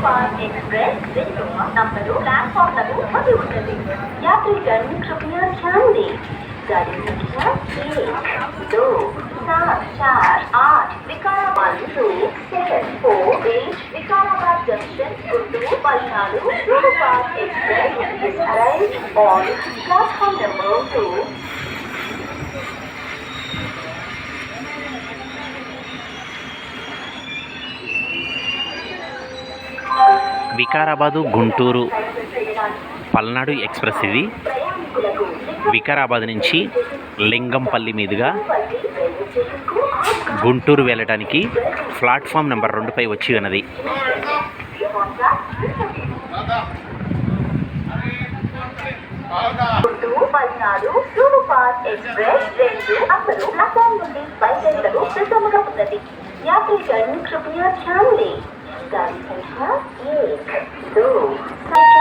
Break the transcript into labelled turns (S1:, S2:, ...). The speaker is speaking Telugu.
S1: नेपाल एक्सप्रेस रेलवे నంబరు ప్లాట్ఫామ్లను పొంది ఉంటుంది యాత్రికన్ కృపయా ధ్యాన్ దే गाड़ी संख्या एक दो सात चार आठ Vikarabad two seven four eight Vikarabad junction Guntur Palnadu Gurupal express is arrived on platform number two
S2: Vikarabad Guntur Palnadu express ఇది. వికారాబాద్ నుంచి లింగంపల్లి మీదుగా గుంటూరు వెళ్ళడానికి ప్లాట్ఫామ్ నెంబర్ రెండుపై వచ్చి ఉన్నది.
S1: గుంటూరు కృపయా సూపర్ ఎక్స్ప్రెస్ రెండు అసలు ప్లాట్ఫామ్